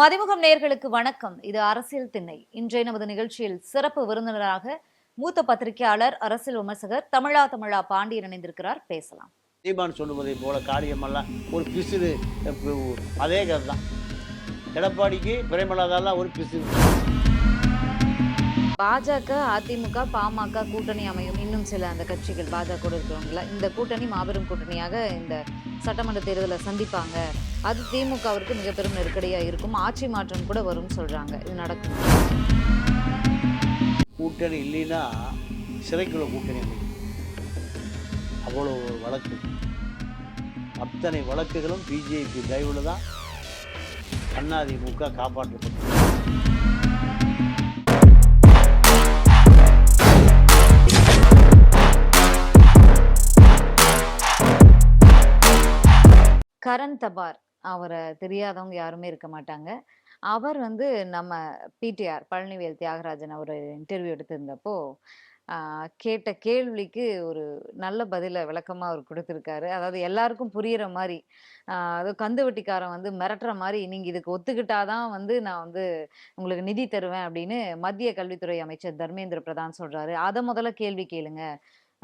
மதிமுகம் நேர்களுக்கு வணக்கம். இது அரசியல் திண்ணை. இன்றைய நமது நிகழ்ச்சியில் சிறப்பு விருந்தினராக மூத்த பத்திரிகையாளர் அரசியல் விமர்சகர் தமிழா தமிழா பாண்டியன் இணைந்திருக்கிறார். பேசலாம். தீபான் சொல்லுவதை போல காரியமெல்லாம் ஒரு பிசுறு அதே கதை தான் எடப்பாடிக்கு பிரேமலாதாலாம் ஒரு பிசுறு. பாஜக அதிமுக பாமக கூட்டணி அமையும். இன்னும் சில அந்த கட்சிகள் பாஜக இருக்கிறவங்கள? இந்த கூட்டணி மாபெரும் கூட்டணியாக இந்த சட்டமன்ற தேர்தலை சந்திப்பாங்க. அது திமுகவிற்கு மிக பெரும் நெருக்கடியாக இருக்கும். ஆட்சி மாற்றம் கூட வரும்னு சொல்றாங்க. இது நடக்கும். கூட்டணி இல்லைன்னா சிறைக்குள்ள கூட்டணி அமையும். அவ்வளோ வழக்கு. அத்தனை வழக்குகளும் பிஜேபி தயவுல தான் அதிமுக காப்பாற்றப்பட்டது. கரண் தபார். அவரை தெரியாதவங்க யாருமே இருக்க மாட்டாங்க. அவர் வந்து நம்ம பிடிஆர் பழனிவேல் தியாகராஜன் அவர் இன்டர்வியூ எடுத்திருந்தப்போ ஆஹ், கேட்ட கேள்விக்கு ஒரு நல்ல பதிலை விளக்கமா அவர் கொடுத்துருக்காரு. அதாவது எல்லாருக்கும் புரியிற மாதிரி ஆஹ், கந்து வட்டிக்காரன் வந்து மிரட்டுற மாதிரி நீங்க இதுக்கு ஒத்துக்கிட்டாதான் வந்து நான் வந்து உங்களுக்கு நிதி தருவேன் அப்படின்னு மத்திய கல்வித்துறை அமைச்சர் தர்மேந்திர பிரதான் சொல்றாரு. அதை முதல்ல கேள்வி கேளுங்க.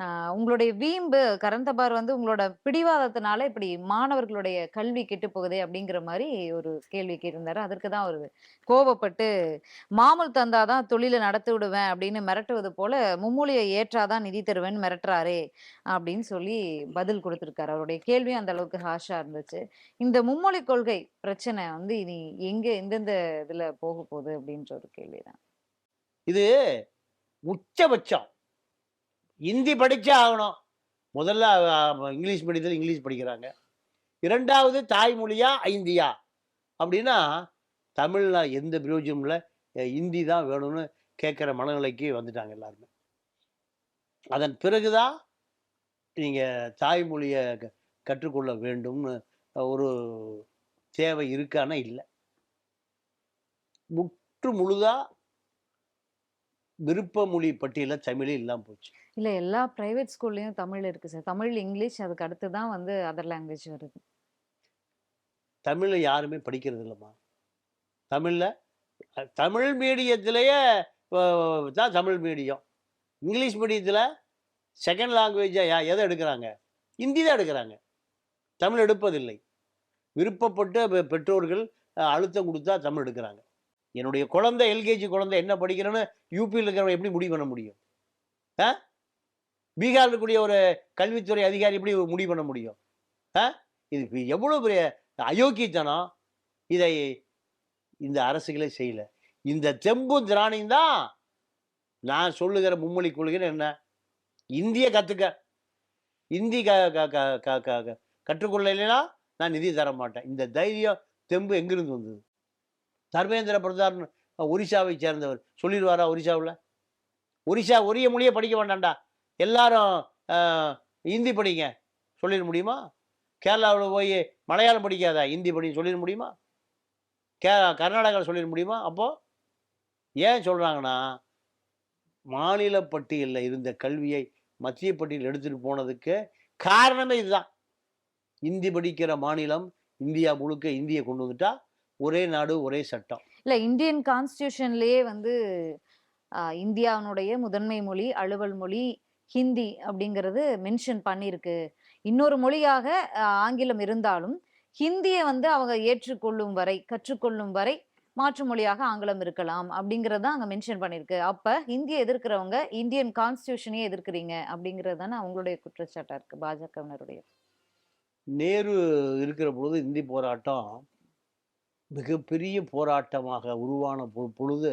ஆஹ் உங்களுடைய வீம்பு கரந்தபார் வந்து உங்களோட பிடிவாதத்தினால இப்படி மாணவர்களுடைய கல்வி கெட்டு போகுதே அப்படிங்கிற மாதிரி ஒரு கேள்வி கேட்டிருந்தாரு. அதற்கு தான் அவர் கோவப்பட்டு மாமூல் தந்தாதான் தொழிலை நடத்தி விடுவேன் அப்படின்னு மிரட்டுவது போல மும்மொழியை ஏற்றாதான் நிதி தருவேன்னு மிரட்டுறாரே அப்படின்னு சொல்லி பதில் கொடுத்துருக்காரு. அவருடைய கேள்வியும் அந்த அளவுக்கு ஹாஷா இருந்துச்சு. இந்த மும்மொழி கொள்கை பிரச்சனை வந்து இனி எங்க எந்தெந்த இதுல போக போகுது அப்படின்ற ஒரு கேள்விதான். இது உச்சபட்சம். இந்தி படித்தே ஆகணும். முதல்ல இங்கிலீஷ் மீடியத்தில் இங்கிலீஷ் படிக்கிறாங்க. இரண்டாவது தாய்மொழியா ஐந்தியா அப்படின்னா தமிழ்ல எந்த பிரயோஜனம் இல்லை. இந்தி தான் வேணும்னு கேட்குற மனநிலைக்கு வந்துட்டாங்க எல்லாருமே. அதன் பிறகுதான் நீங்கள் தாய்மொழியை க- கற்றுக்கொள்ள வேண்டும்னு ஒரு தேவை இருக்கானா? இல்லை. முற்று முழுதாக விருப்ப மொழி பட்டியலில் தமிழே இல்லாமல் போச்சு. இல்லை எல்லா ப்ரைவேட் ஸ்கூல்லேயும் தமிழ் இருக்குது சார். தமிழ் இங்கிலீஷ் அதுக்கு அடுத்து தான் வந்து அதர் லாங்குவேஜ் வருது. தமிழில் யாருமே படிக்கிறது இல்லைம்மா. தமிழில் தமிழ் மீடியத்திலேயே தான் தமிழ் மீடியம். இங்கிலீஷ் மீடியத்தில் செகண்ட் லாங்குவேஜாக யா எதை எடுக்கிறாங்க? ஹிந்தி தான் எடுக்கிறாங்க. தமிழ் எடுப்பதில்லை. விருப்பப்பட்டு பெற்றோர்கள் அழுத்தம் கொடுத்தா தமிழ் எடுக்கிறாங்க. என்னுடைய குழந்தை எல்கேஜி குழந்தை என்ன படிக்கிறேன்னு யூபியில் இருக்கிறவங்க எப்படி முடிவு பண்ண முடியும்? ஆ? பீகாரில் இருக்கக்கூடிய ஒரு கல்வித்துறை அதிகாரி எப்படி முடிவு பண்ண முடியும்? ஆ? இது எவ்வளோ பெரிய அயோக்கியத்தனம் இதை இந்த அரசுகளே செய்யலை. இந்த தெம்பும் திராணியும் தான் நான் சொல்லுகிற மும்மொழி கொள்கை என்ன? இந்திய கற்றுக்க இந்தி க க க க க க கற்றுக்கொள்ள இல்லைன்னா நான் நிதி தர மாட்டேன். இந்த தைரியம் தெம்பு எங்கிருந்து வந்தது? தர்மேந்திர பிரதான் ஒரிசாவை சேர்ந்தவர். சொல்லிடுவாரா ஒரிசாவில்? ஒரிசா ஒரிய மொழியை படிக்க வேண்டாம்டா. எல்லாரும் இந்தி ஹிந்தி படிங்க. சொல்லிட முடியுமா? கேரளாவில் போய் மலையாளம் படிக்காதா ஹிந்தி படி சொல்லிட முடியுமா? கே கர்நாடகாவில் சொல்லிட முடியுமா? அப்போது ஏன் சொல்கிறாங்கன்னா மாநில பட்டியலில் இருந்த கல்வியை மத்திய பட்டியல் எடுத்துகிட்டு போனதுக்கு காரணமே இதுதான். இந்தி படிக்கிற மாநிலம் இந்தியா முழுக்க இந்தியை கொண்டு வந்துட்டா ஒரே நாடு ஒரே சட்டம். இல்லை இந்தியன் கான்ஸ்டியூஷன்லேயே வந்து இந்தியாவினுடைய முதன்மை மொழி அலுவல் மொழி ஹிந்தி அப்படிங்கிறது மென்ஷன் பண்ணியிருக்கு. இன்னொரு மொழியாக ஆங்கிலம் இருந்தாலும் ஹிந்தியை வந்து அவங்க ஏற்றுக்கொள்ளும் வரை கற்றுக்கொள்ளும் வரை மாற்று மொழியாக ஆங்கிலம் இருக்கலாம் அப்படிங்கறது தான் அங்கே மென்ஷன் பண்ணியிருக்கு. அப்போ ஹிந்தியை எதிர்க்கிறவங்க இந்தியன் கான்ஸ்டியூஷனையே எதிர்க்கிறீங்க அப்படிங்கிறது தானே அவங்களுடைய குற்றச்சாட்டாக இருக்குது பாஜகவினருடைய? நேரு இருக்கிற பொழுது இந்தி போராட்டம் மிகப்பெரிய போராட்டமாக உருவான பொழுது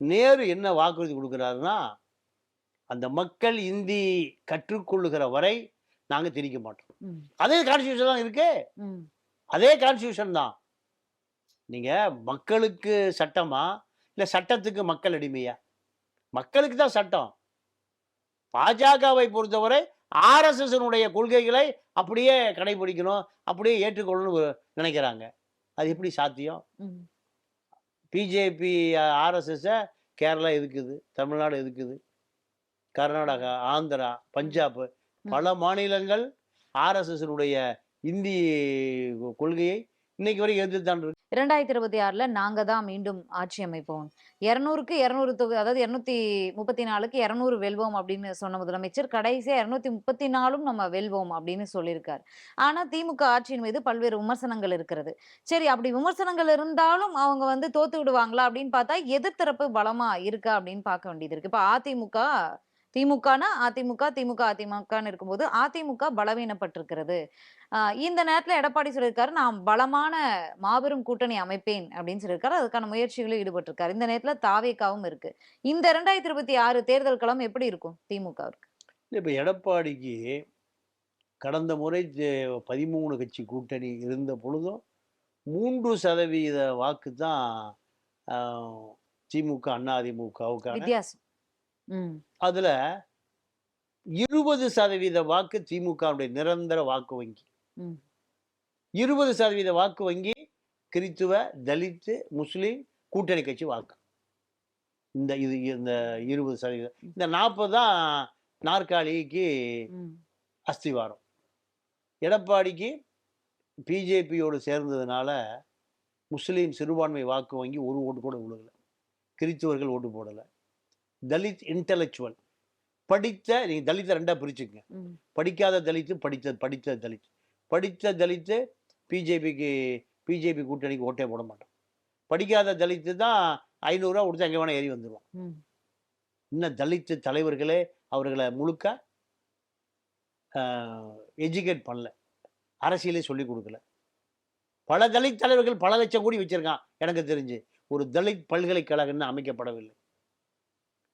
நேரு என்ன வாக்குறுதி கொடுக்குறாருன்னா அந்த மக்கள் இந்தி கற்றுக்கொள்ளுகிற வரை நாங்கள் திணிக்க மாட்டோம். அதே கான்ஸ்டியூஷன் தான் இருக்கு. அதே கான்ஸ்டியூஷன் தான். நீங்க மக்களுக்கு சட்டமா இல்லை சட்டத்துக்கு மக்கள் அடிமையா? மக்களுக்கு தான் சட்டம். பாஜகவை பொறுத்தவரை ஆர்எஸ்எஸ்னுடைய கொள்கைகளை அப்படியே கடைபிடிக்கணும் அப்படியே ஏற்றுக்கொள்ளணும்னு நினைக்கிறாங்க. அது எப்படி சாத்தியம்? பிஜேபி ஆர்எஸ்எஸ்ஸை கேரளா எதுக்குது? தமிழ்நாடு எதுக்குது? கர்நாடகா ஆந்திரா பஞ்சாப் பல மாநிலங்கள் ஆர்எஸ்எஸ்னுடைய இந்தி கொள்கையை இன்னைக்கு வரைக்கும் எதிர்த்து தான் இருக்கு. இரண்டாயிரத்தி இருபத்தி ஆறுல நாங்க தான் மீண்டும் ஆட்சி அமைப்போம். இருநூறுக்கு இருநூறு தொகு அதாவது இருநூத்தி முப்பத்தி நாலுக்கு இருநூறு வெல்வோம் அப்படின்னு சொன்ன முதலமைச்சர் கடைசியா இருநூத்தி முப்பத்தி நாலும் நம்ம வெல்வோம் அப்படின்னு சொல்லியிருக்காரு. ஆனா திமுக ஆட்சியின் மீது பல்வேறு விமர்சனங்கள் இருக்கிறது. சரி அப்படி விமர்சனங்கள் இருந்தாலும் அவங்க வந்து தோத்து விடுவாங்களா அப்படின்னு பார்த்தா எதிர்த்தரப்பு பலமா இருக்கா அப்படின்னு பார்க்க வேண்டியது இருக்கு. இப்ப அதிமுக திமுகனா அதிமுக திமுக அதிமுகன்னு இருக்கும்போது அதிமுக பலவீனப்பட்டிருக்கிறது. இந்த நேரத்துல எடப்பாடி சொல்லியிருக்காரு நான் பலமான மாபெரும் கூட்டணி அமைப்பேன் அப்படின்னு சொல்லியிருக்காரு. அதுக்கான முயற்சிகளில் ஈடுபட்டிருக்காரு. இந்த நேரத்துல தாவேக்காவும் இருக்கு. இந்த இரண்டாயிரத்தி இருபத்தி ஆறு தேர்தல் களம் எப்படி இருக்கும் திமுகவிற்கு இப்போ எடப்பாடிக்கு கடந்த முறை பதிமூணு கட்சி கூட்டணி இருந்த பொழுதும் மூன்று சதவீத வாக்கு தான் திமுக அண்ணா அதிமுகவுக்கான வித்தியாசம். அதுல இருபது சதவீத வாக்கு திமுகவுடைய நிரந்தர வாக்கு வங்கி. இருபது சதவீத வாக்கு வங்கி கிறித்துவ தலித்து முஸ்லீம் கூட்டணி கட்சி வாக்கு. இந்த இது இந்த இருபது சதவீதம் இந்த நாற்பது தான் நாற்காலிக்கு அஸ்திவாரம். எடப்பாடிக்கு பிஜேபியோடு சேர்ந்ததுனால முஸ்லீம் சிறுபான்மை வாக்கு வங்கி ஒரு ஓட்டு கூட விழுகல. கிறித்துவர்கள் ஓட்டு போடலை. தலித் இன்டலெக்சுவல் படித்த நீங்கள் தலித்தை ரெண்டாக பிரிச்சுக்கங்க. படிக்காத தலித்து படித்த படித்த தலித். படித்த தலித்து பிஜேபிக்கு பிஜேபி கூட்டணிக்கு ஓட்டே போட மாட்டான் படிக்காத தலித்து தான் ஐநூறுரூவா கொடுத்து எங்கே வேணால் ஏறி வந்துடுவான் இன்னும் தலித்து தலைவர்களே அவர்களை முழுக்க எஜுகேட் பண்ணல. அரசியலே சொல்லி கொடுக்கல. பல தலித் தலைவர்கள் பல லட்சம் கோடி வச்சிருக்கான் எனக்கு தெரிஞ்சு. ஒரு தலித் பல்கலைக்கழகம்னு அமைக்கப்படவில்லை.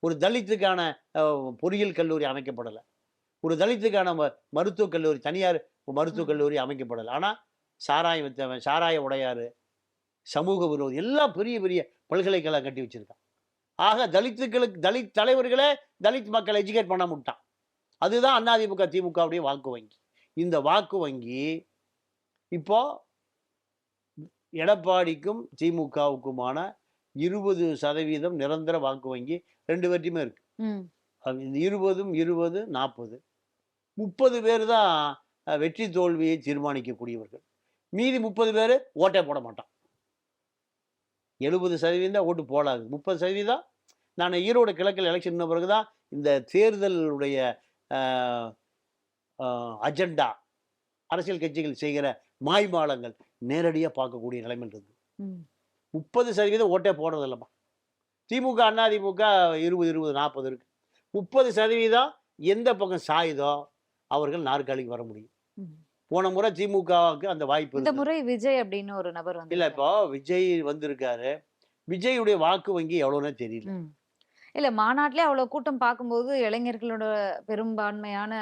ஒரு தலித்துக்கான பொறியியல் கல்லூரி அமைக்கப்படலை. ஒரு தலித்துக்கான ம- மருத்துவக் கல்லூரி தனியார் மருத்துவக் கல்லூரி அமைக்கப்படலை. ஆனால் சாராயம் வித்தவன் சாராய உடையாறு சமூக விரோதி எல்லாம் பெரிய பெரிய பல்கலைக்கழகம் கட்டி வச்சிருக்கான். ஆக தலித்துக்களுக்கு தலித் தலைவர்களே தலித் மக்களை எஜுகேட் பண்ண முட்டான். அதுதான் அதிமுக திமுகவுடைய வாக்கு வங்கி. இந்த வாக்கு வங்கி இப்போ எடப்பாடிக்கும் திமுகவுக்குமான இருபது சதவீதம் நிரந்தர வாக்கு வங்கி ரெண்டு பேர்ட்டையுமே இருக்கு. இந்த இருபதும் இருபது நாற்பது. முப்பது பேர் தான் வெற்றி தோல்வியை தீர்மானிக்கக்கூடியவர்கள். மீதி முப்பது பேர் ஓட்டே போட மாட்டான். எழுபது சதவீதம் தான் ஓட்டு போடாது. முப்பது சதவீதம் நான் ஈரோடு கிழக்கில் எலெக்ஷன் பிறகு தான் இந்த தேர்தலுடைய அஜெண்டா அரசியல் கட்சிகள் செய்கிற மாய்மாலங்கள் நேரடியாக பார்க்கக்கூடிய நிலைமையில் இருக்கு. ம். முப்பது சதவீதம் ஓட்டே போடுறது இல்லைம்மா திமுக அதிமுக இருபது இருபது நாற்பது இருக்கு. முப்பது சதவீதம் எந்த பக்கம் சாயுதோ அவர்கள் நாற்காலிக்கு வர முடியும். போன முறை திமுகவுக்கு அந்த வாய்ப்பு இந்த முறை விஜய் அப்படின்னு ஒரு நபர் வந்து இல்ல இப்போ விஜய் வந்திருக்காரு. விஜயுடைய வாக்கு வங்கி எவ்வளோன்னு தெரியல. இல்ல மாநாட்டிலே அவ்வளவு கூட்டம் பார்க்கும்போது இளைஞர்களோட பெரும்பான்மையான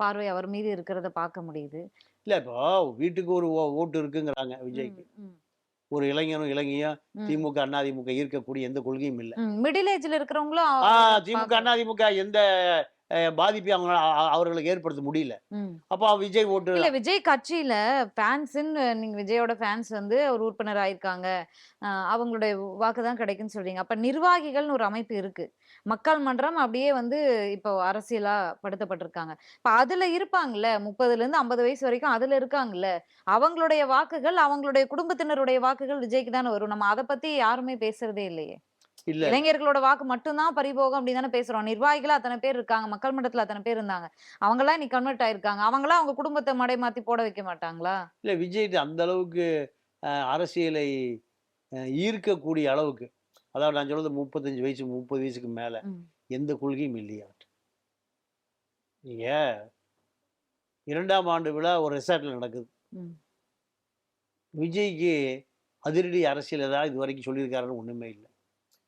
பார்வை அவர் மீது இருக்கிறத பார்க்க முடியுது. இல்ல இப்போ வீட்டுக்கு ஒரு ஓட்டு இருக்குங்கிறாங்க விஜய்க்கு. ஒரு இளைஞரும் இளைஞயும். திமுக அதிமுக ஈர்க்கக்கூடிய எந்த கொள்கையும் இல்லை. மிடில் ஏஜ்ல இருக்கிறவங்களும் திமுக அதிமுக எந்த அஹ், பாதிப்பையும் அவங்க அவர்களுக்கு ஏற்படுத்த முடியல. அப்போ விஜய் ஓட்டு இல்ல விஜய் கட்சியில ஃபேன்ஸ்ன்னு நீங்க விஜயோட ஃபேன்ஸ் வந்து ஒரு உறுப்பினர் ஆயிருக்காங்க அவங்களுடைய வாக்கு தான் கிடைக்குன்னு சொல்றீங்க. அப்ப நிர்வாகிகள்னு ஒரு அமைப்பு இருக்கு. மக்கள் மன்றம் அப்படியே வந்து இப்போ அரசியலா படுத்தப்பட்டிருக்காங்க. இப்ப அதுல இருப்பாங்கல்ல முப்பதுல இருந்து ஐம்பது வயசு வரைக்கும் அதுல இருக்காங்கல்ல அவங்களுடைய வாக்குகள் அவங்களுடைய குடும்பத்தினருடைய வாக்குகள் விஜய்க்கு தானே வரும். நம்ம அதை பத்தி யாருமே பேசுறதே இல்லையே. இல்ல. இளைஞர்களோட வாக்கு மட்டும்தான் பறிபோகும் அப்படின்னு தானே பேசுறோம். நிர்வாகிகள் அத்தனை பேர் இருக்காங்க. மக்கள் மன்றத்துல அத்தனை பேர் இருந்தாங்க. அவங்களாம் இன்னைக்கு கன்வெர்ட் ஆயிருக்காங்க. அவங்களாம் அவங்க குடும்பத்தை மடை மாத்தி போட வைக்க மாட்டாங்களா? இல்லை விஜய் அந்த அளவுக்கு அரசியலை ஈர்க்கக்கூடிய அளவுக்கு. அதாவது நான் சொல்றது முப்பத்தஞ்சு வயசு முப்பது வயசுக்கு மேலே. எந்த கொள்கையும் இல்லையா நீங்க இரண்டாம் ஆண்டு விழா ஒரு ரெசார்ட்ல நடக்குது. விஜய்க்கு அதிரடி அரசியல் ஏதாவது இது வரைக்கும் சொல்லியிருக்காருன்னு ஒண்ணுமே இல்லை.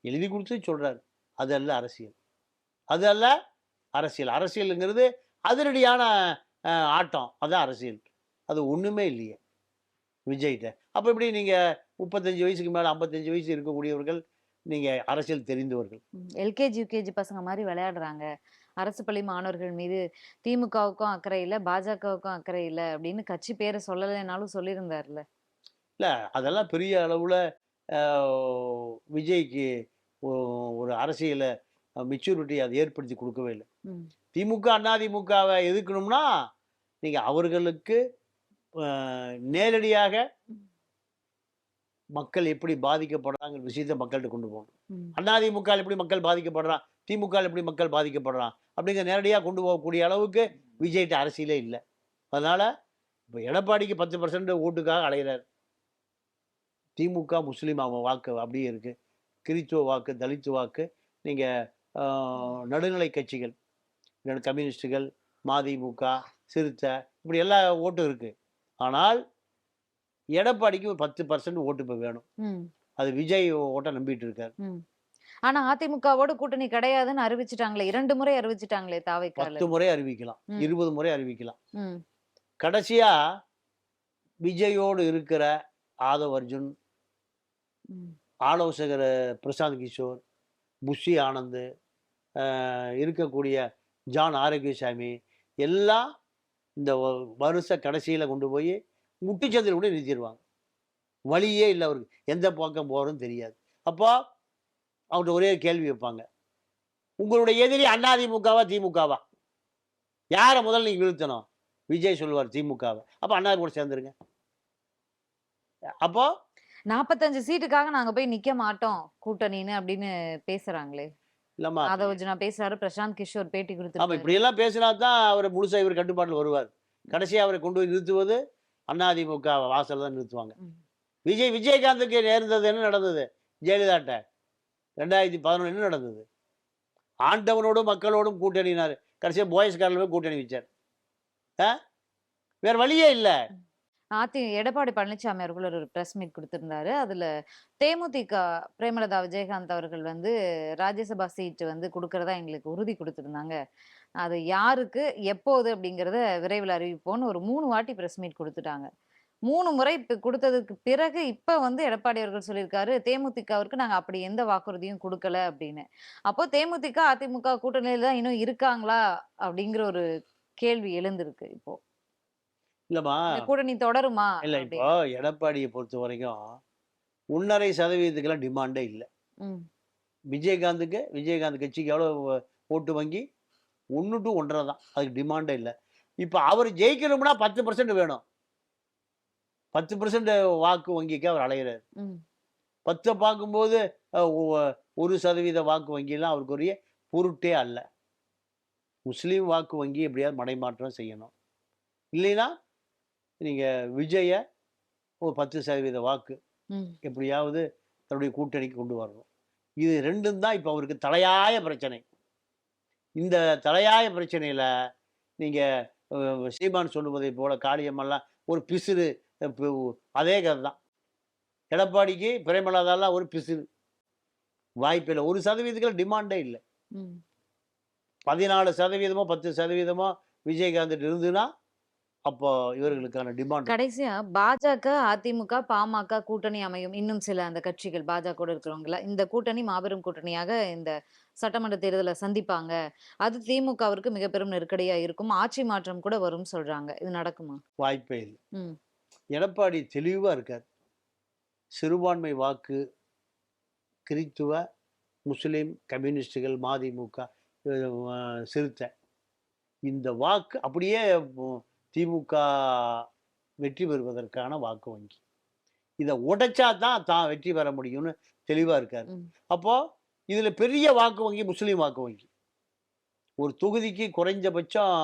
எழுதி கொடுத்து சொல்றாரு. அது அல்ல அரசியல். அது அல்ல அரசியல். அரசியலுங்கிறது அதிரடியான ஆட்டம். அதான் அரசியல். அது ஒண்ணுமே இல்லையே. விஜய்கிட்ட. அப்போ எப்படி நீங்க முப்பத்தஞ்சு வயசுக்கு மேல ஐம்பத்தஞ்சு வயசு இருக்கக்கூடியவர்கள் நீங்க அரசியல் தெரிந்தவர்கள்? எல்கேஜி யூகேஜி பசங்க மாதிரி விளையாடுறாங்க. அரசு பள்ளி மாணவர்கள் மீது திமுகவுக்கும் அக்கறை இல்ல பாஜகவுக்கும் அக்கறை இல்ல அப்படின்னு கட்சி பேரை சொல்லலைனாலும் சொல்லியிருந்தாருல்ல. இல்ல அதெல்லாம் பெரிய அளவுல விஜய்க்கு ஒரு அரசியல மெச்சூரிட்டி அதை ஏற்படுத்தி கொடுக்கவே இல்லை. திமுக அதிமுகவை எதிர்க்கணும்னா நீங்க அவர்களுக்கு நேரடியாக மக்கள் எப்படி பாதிக்கப்படுறாங்கிற விஷயத்தை மக்கள்கிட்ட கொண்டு போகணும். அதிமுக எப்படி மக்கள் பாதிக்கப்படுறான் திமுக எப்படி மக்கள் பாதிக்கப்படுறான் அப்படிங்கிற நேரடியாக கொண்டு போகக்கூடிய அளவுக்கு விஜய்கிட்ட அரசியலே இல்லை. அதனால் இப்போ எடப்பாடிக்கு பத்து பர்சன்ட் ஓட்டுக்காக அலைகிறார் திமுக முஸ்லீம் அவங்க வாக்கு அப்படியே இருக்குது கிறித்துவ வாக்கு தலித்து வாக்கு நீங்கள் நடுநிலை கட்சிகள் கம்யூனிஸ்டுகள் மதிமுக சிறுத்தை இப்படி எல்லா ஓட்டும் இருக்குது ஆனால் எடப்பாடிக்கு ஒரு பத்து பர்சன்ட் ஓட்டு இப்போ வேணும். அது விஜய் ஓட்டை நம்பிட்டு இருக்காரு. ஆனா அதிமுகவோட கூட்டணி கிடையாதுன்னு அறிவிச்சிட்டாங்களே இரண்டு முறை அறிவிச்சிட்டாங்களே தாவைக்கால பத்து முறை அறிவிக்கலாம். இருபது முறை அறிவிக்கலாம் கடைசியா விஜயோடு இருக்கிற ஆதவ் அர்ஜுன். ஆலோசகர் பிரசாந்த் கிஷோர் புஷி ஆனந்த் இருக்கக்கூடிய ஜான் ஆரோக்கியசாமி எல்லாம் இந்த வ- வருஷ கடைசியில் கொண்டு போய் முட்டுச்சந்தில் கூட நிறுத்திடுவாங்க வழியே இல்லை அவருக்கு. எந்த பக்கம் போகிறதுன்னு தெரியாது. அப்போ அவர்கிட்ட ஒரே கேள்வி வைப்பாங்க. உங்களுடைய எதிரி அதிமுகவா திமுகவா யாரை முதல்ல நீங்கள் வீழ்த்தணும்? விஜய் சொல்லுவார் திமுகவை. அப்போ அண்ணா கூட சேர்ந்துருங்க. அப்போது நாற்பத்தஞ்சு சீட்டுக்காக நாங்க போய் நிக்க மாட்டோம் கூட்டணின்னு அப்படின்னு பேசுறாங்களே. இல்லம்மா ஆதவஜனா பேசுறாரு பிரசாந்த் கிஷோர் பேட்டி ஆமா கொடுத்து இப்படி எல்லாம் பேசினா தான் அவர் முழுசா இவர் கட்டுப்பாட்டில் வருவார். கடைசியா அவரை கொண்டு போய் நிறுத்துவது அதிமுக வாசல் தான் நிறுத்துவாங்க. விஜய் விஜயகாந்துக்கு நேர்ந்தது என்ன நடந்தது? ஜெயலலிதாட்ட. ரெண்டாயிரத்தி பதினொன்று என்ன நடந்தது? ஆண்டவனோடும் மக்களோடும் கூட்டணினார். கடைசியா போயஸ் கார்ல போய் கூட்டணி வச்சார். ஆ? வேற வழியே இல்லை. அதி எடப்பாடி பழனிசாமி அவர்கள் ஒரு பிரஸ் மீட் கொடுத்திருந்தாரு. அதுல தேமுதிக பிரேமலதா விஜயகாந்த் அவர்கள் வந்து ராஜ்யசபா சீட்டு வந்து கொடுக்கறதா எங்களுக்கு உறுதி கொடுத்திருந்தாங்க. அது யாருக்கு எப்போது அப்படிங்கிறத விரைவில் அறிவிப்போம்னு ஒரு மூணு வாட்டி பிரஸ் மீட் கொடுத்துட்டாங்க. மூணு முறை இப்போ கொடுத்ததுக்கு பிறகு இப்போ வந்து எடப்பாடி அவர்கள் சொல்லியிருக்காரு தேமுதிகவிற்கு நாங்கள் அப்படி எந்த வாக்குறுதியும் கொடுக்கல அப்படின்னு. அப்போ தேமுதிக அதிமுக கூட்டணியில் தான் இன்னும் இருக்காங்களா அப்படிங்கிற ஒரு கேள்வி எழுந்திருக்கு இப்போ. இல்லம்மா. இந்த கூட்டணி தொடருமா இல்லை இப்போ எடப்பாடியை பொறுத்த வரைக்கும் ஒன்றரை சதவீதத்துக்கெல்லாம் டிமாண்டே இல்லை. விஜயகாந்துக்கு விஜயகாந்த் கட்சிக்கு எவ்வளோ ஓட்டு வங்கி? ஒன்று டு ஒன்றரை தான். அதுக்கு டிமாண்டே இல்லை. இப்போ அவர் ஜெயிக்கணும்னா பத்து பர்சன்ட் வேணும். பத்து பர்சன்ட் வாக்கு வங்கிக்கு அவர் அலைகிறார் பத்தை பார்க்கும்போது ஒரு சதவீத வாக்கு வங்கியெல்லாம் அவருக்கு உரிய பொருட்டே அல்ல. முஸ்லீம் வாக்கு வங்கி எப்படியாவது மடைமாற்றம் செய்யணும். இல்லைன்னா நீங்கள் விஜய ஒரு பத்து சதவீத வாக்கு எப்படியாவது தன்னுடைய கூட்டணிக்கு கொண்டு வரணும். இது ரெண்டும் தான் இப்போ அவருக்கு தலையாய பிரச்சனை. இந்த தலையாய பிரச்சனையில் நீங்கள் சீமான் சொல்லுவதை போல காளியம்மெல்லாம் ஒரு பிசிறு அதே கதை தான். எடப்பாடிக்கு பிரேமலாதாலாம் ஒரு பிசிறு. வாய்ப்பில்லை. ஒரு சதவீதத்துக்கு டிமாண்டே இல்லை. பதினாலு சதவீதமோ பத்து சதவீதமோ விஜயகாந்த் இருந்துன்னா அப்போ இவர்களுக்கான டிமாண்ட் கடைசியா பாஜக அதிமுக பாமக கூட்டணி அமையும். இன்னும் சில அந்த கட்சிகள் பாஜக இருக்கிறவங்கள இந்த கூட்டணி மாபெரும் கூட்டணியாக இந்த சட்டமன்ற தேர்தலை சந்திப்பாங்க. அது திமுகவிற்கு மிக பெரும் நெருக்கடியா இருக்கும். ஆட்சி மாற்றம் கூட வரும்னு சொல்றாங்க. இது நடக்குமா? வாய்ப்பே இல்லை. ம். எடப்பாடி தெளிவாக இருக்கார். சிறுபான்மை வாக்கு கிறித்துவ முஸ்லீம் கம்யூனிஸ்டுகள் மதிமுக சிறுத்தை. இந்த வாக்கு அப்படியே திமுக வெற்றி பெறுவதற்கான வாக்கு வங்கி. இதை உடைச்சா தான் தான் வெற்றி பெற முடியும்னு தெளிவாக இருக்கார். அப்போ இதில் பெரிய வாக்கு வங்கி முஸ்லீம் வாக்கு வங்கி. ஒரு தொகுதிக்கு குறைஞ்சபட்சம்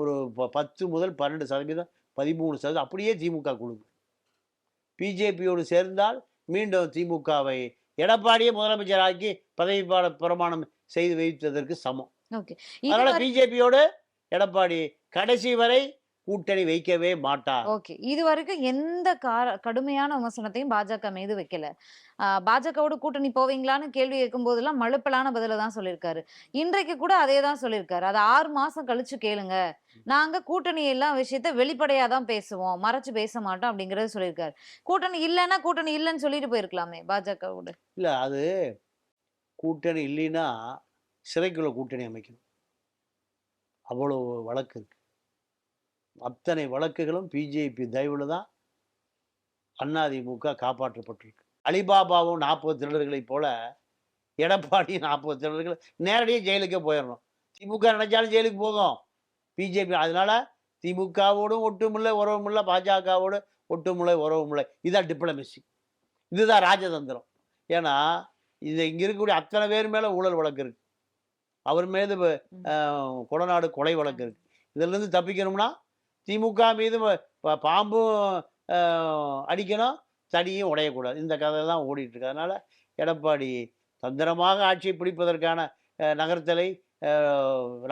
ஒரு பத்து முதல் பன்னெண்டு சதவீதம் பதிமூணு சதவீதம் அப்படியே திமுக கொடுக்கும். பிஜேபியோடு சேர்ந்தால் மீண்டும் திமுகவை எடப்பாடியே முதலமைச்சராக்கி பதவி பிரமாணம் செய்து வைத்ததற்கு சமம். அதனால பிஜேபியோடு எடப்பாடி கடைசி வரை கூட்டணி வைக்கவே மாட்டார் ஓகே. இது வரைக்கும் எந்த கடுமையான விமர்சனத்தையும் பாஜக மீது வைக்கல. பாஜகவோட கூட்டணி போவீங்களான்னு கேள்வி கேட்கும் போதெல்லாம் மழுப்பலான பதில தான் சொல்லியிருக்காரு. இன்றைக்கு கூட அதே தான் சொல்லியிருக்காரு. அது ஆறு மாசம் கழிச்சு கேளுங்க. நாங்க கூட்டணி எல்லாம் விஷயத்த வெளிப்படையா தான் பேசுவோம். மறைச்சு பேச மாட்டோம் அப்படிங்கறத சொல்லியிருக்காரு. கூட்டணி இல்லைன்னா கூட்டணி இல்லைன்னு சொல்லிட்டு போயிருக்கலாமே பாஜகவோட. இல்லை அது கூட்டணி இல்லைன்னா சிறைக்குள்ள கூட்டணி அமைக்கணும். அவ்வளோ வழக்கு இருக்கு. அத்தனை வழக்குகளும் பிஜேபி தயவுல தான் அதிமுக காப்பாற்றப்பட்டிருக்கு. அலிபாபாவும் நாற்பது திருடர்களைப் போல எடப்பாடி நாற்பது திருடர்கள் நேரடியாக ஜெயிலுக்கே போயிடணும் திமுக நினைச்சாலும் ஜெயிலுக்கு போகும். பிஜேபி அதனால திமுகவோடும் ஒட்டுமில்ல உறவுமில்ல பாஜகவோடு ஒட்டுமுலை உறவுமுலை இதுதான் டிப்ளமெசி இதுதான் ராஜதந்திரம். ஏன்னா இது இங்கே இருக்கக்கூடிய அத்தனை பேர் மேலே ஊழல் வழக்கு இருக்கு. அவர் மீது கொடநாடு கொலை வழக்கு இருக்கு. இதிலிருந்து தப்பிக்கணும்னா திமுக மீது வ- ப- பாம்பும் அடிக்கணும் தடியும் உடையக்கூடாது. இந்த கதை தான் ஓடிட்டு இருக்கு. அதனால எடப்பாடி தந்திரமாக ஆட்சியை பிடிப்பதற்கான நகர்த்தலை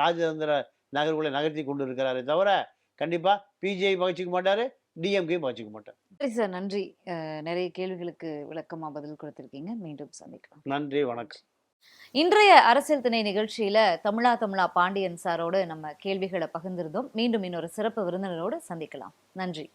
ராஜதந்திர நகர்வுகளை நகர்த்தி கொண்டு இருக்கிறாரே தவிர கண்டிப்பா பிஜேபி பகிச்சிக்க மாட்டாரு டிஎம்கே பகிச்சிக்க மாட்டார். நன்றி சார் நன்றி. நிறைய கேள்விகளுக்கு விளக்கமா பதில் கொடுத்திருக்கீங்க. மீண்டும் சந்திக்கலாம். நன்றி வணக்கம். இன்றைய அரசியல் திணை நிகழ்ச்சியில தமிழா தமிழா பாண்டியன் சாரோடு நம்ம கேள்விகளை பகிர்ந்திருந்தோம். மீண்டும் இன்னொரு சிறப்பு விருந்தினரோடு சந்திக்கலாம். நன்றி.